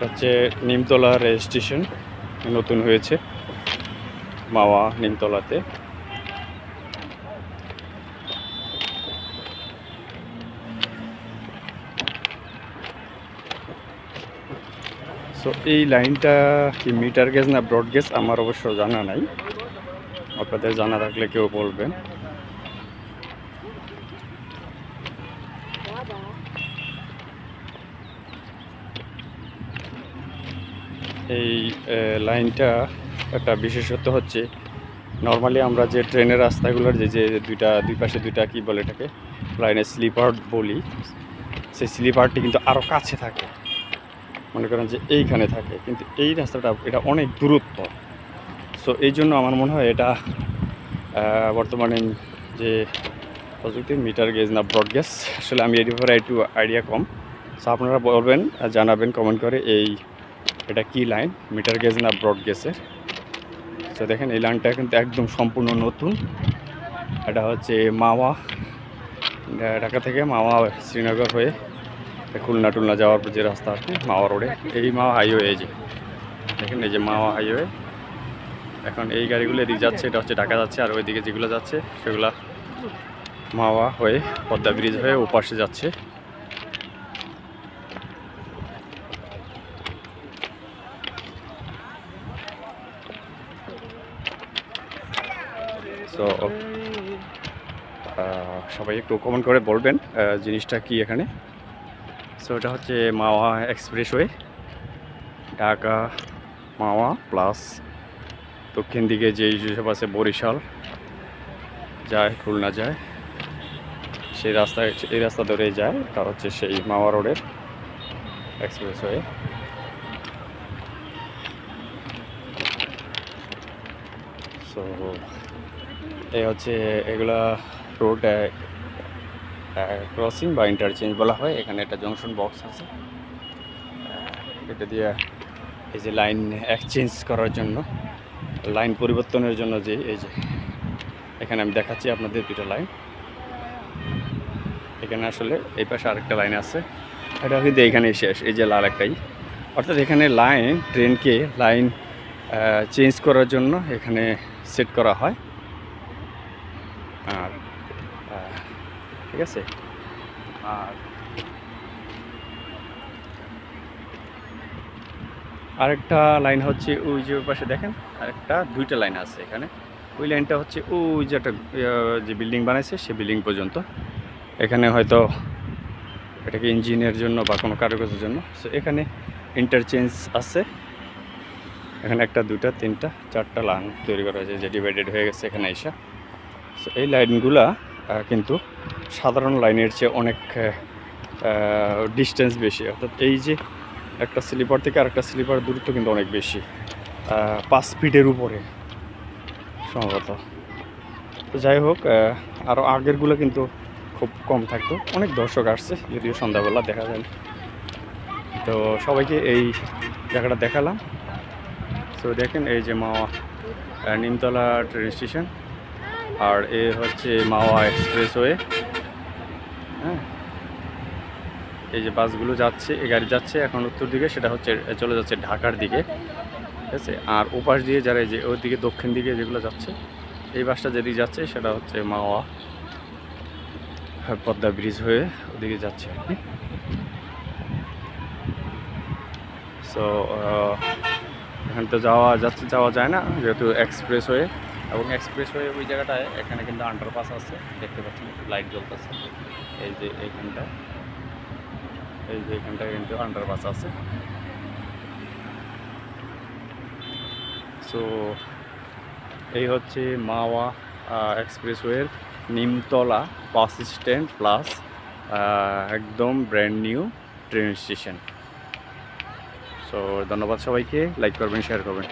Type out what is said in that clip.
হচ্ছে Nimtala rail station, নতুন হয়েছে মাওয়া নিমতলাতে। সো এই লাইনটা কি মিটার গেজ না ব্রড গেজ? আমার অবশ্য জানা নাই। আপনাদের জানা থাকলে কেউ বলবেন। এই লাইনটা একটা বিশেষত্ব হচ্ছে নর্মালি আমরা যে ট্রেনের রাস্তাগুলোর যে যে দুইটা, দুই পাশে দুইটা কি বলে এটাকে লাইনের স্লিপার বলি, সেই স্লিপারটি কিন্তু আরও কাছে থাকে। মনে করেন যে এইখানে থাকে, কিন্তু এই রাস্তাটা, এটা অনেক দূরত্ব। সো এই জন্য আমার মনে হয় এটা বর্তমানে যে প্রযুক্তি মিটার গেজ না ব্রড গেজ আসলে আমি এর ব্যাপারে একটু আইডিয়া কম সো আপনারা বলবেন জানাবেন কমেন্ট করে এই এটা কি লাইন মিটার গেজ না ব্রড গেজের তো দেখেন এই লাইনটা কিন্তু একদম সম্পূর্ণ নতুন। এটা হচ্ছে মাওয়া। ঢাকা থেকে মাওয়া শ্রীনগর হয়ে খুলনা টুলনা যাওয়ার যে রাস্তা আছে, মাওয়া রোডে, এই মাওয়া হাইওয়ে যে। দেখেন এই যে মাওয়া হাইওয়ে এখন এই গাড়িগুলো এদিকে যাচ্ছে, এটা হচ্ছে ঢাকা যাচ্ছে, আর ওইদিকে যেগুলো যাচ্ছে, সেগুলা মাওয়া হয়ে পদ্মা ব্রিজ হয়ে ওপাশে যাচ্ছে। সো সবাই একটু কমেন্ট করে বলবেন জিনিসটা কি এখানে? সো এটা হচ্ছে মাওয়া এক্সপ্রেসওয়ে ঢাকা মাওয়া প্লাস দক্ষিণ দিকে যে যেসব আছে বরিশাল, যায় খুলনা যায়। সেই রাস্তায় এই রাস্তা ধরেই যায়। এটা হচ্ছে সেই মাওয়া রোডের এক্সপ্রেস এক্সপ্রেসওয়ে সো এই হচ্ছে এগুলা রোড ক্রসিং বা ইন্টারচেঞ্জ বলা হয়। এখানে একটা জংশন বক্স আছে। এটা দিয়ে এই যে লাইন এক্সচেঞ্জ করার জন্য লাইন পরিবর্তনের জন্য যে, এই যে, এখানে আমি দেখাচ্ছি আপনাদের দুটো লাইন এখানে আসলে এই পাশে আরেকটা লাইন আছে। এটা কিন্তু এইখানেই শেষ, এই যে লাল একটাই। অর্থাৎ এখানে লাইন ট্রেনকে লাইন চেঞ্জ করার জন্য এখানে সেট করা হয়। আর ঠিক আছে? আর আরেকটা লাইন হচ্ছে ওই যে পাশে দেখেন, আরেকটা, দুইটা লাইন আছে এখানে। ওই লাইনটা হচ্ছে ওই যে একটা যে বিল্ডিং বানাইছে, সে বিল্ডিং পর্যন্ত। এখানে হয়তো এটাকে ইঞ্জিনের জন্য বা কোনো কারুকাজের জন্য। সো এখানে ইন্টারচেঞ্জ আছে। এখানে একটা দুটা তিনটা, চারটা লাইন তৈরি করা হয়েছে যে ডিভাইডেড হয়ে গেছে এখানে এসে সো এই লাইনগুলা কিন্তু সাধারণ লাইনের চেয়ে অনেক ডিস্টেন্স বেশি। অর্থাৎ এই যে একটা স্লিপার থেকে আরেকটা স্লিপার দূরত্ব কিন্তু অনেক বেশি পাঁচ ফিটের উপরে সম্ভবত। তো যাই হোক আরও আগেরগুলো কিন্তু খুব কম থাকতো। অনেক দর্শক আসছে, যদিও সন্ধ্যাবেলা দেখা যায় তো সবাইকে এই জায়গাটা দেখালাম। তো দেখেন এই যে মাওয়া নিমতলা ট্রেন স্টেশন আর এ হচ্ছে মাওয়া এক্সপ্রেসওয়ে হ্যাঁ। এই যে বাসগুলো যাচ্ছে, এই গাড়ি যাচ্ছে এখন উত্তর দিকে, সেটা হচ্ছে চলে যাচ্ছে ঢাকার দিকে। ঠিক আছে? আর ওপাশ দিয়ে যারা এই যে ওই দিকে দক্ষিণ দিকে যেগুলো যাচ্ছে, এই বাসটা যেদিকে যাচ্ছে, সেটা হচ্ছে মাওয়া। পদ্মা ব্রিজ হয়ে ওদিকে যাচ্ছে আর কি। সো এখানে তো যাওয়া যাচ্ছে, যাওয়া যায় না, যেহেতু এক্সপ্রেস হয়ে। এবং এক্সপ্রেস হয়ে ওই জায়গাটায় এখানে কিন্তু আন্ডারপাস আছে, দেখতে পাচ্ছেন লাইট জ্বলতেছে। এই যে এইখানটা এই যে এখানটায় কিন্তু আন্ডারপাস আছে। সো এই হচ্ছে মাওয়া এক্সপ্রেসওয়ের নিমতলা বাস স্ট্যান্ড প্লাস একদম brand new train station so ধন্যবাদ সবাইকে। লাইক করবেন শেয়ার করবেন।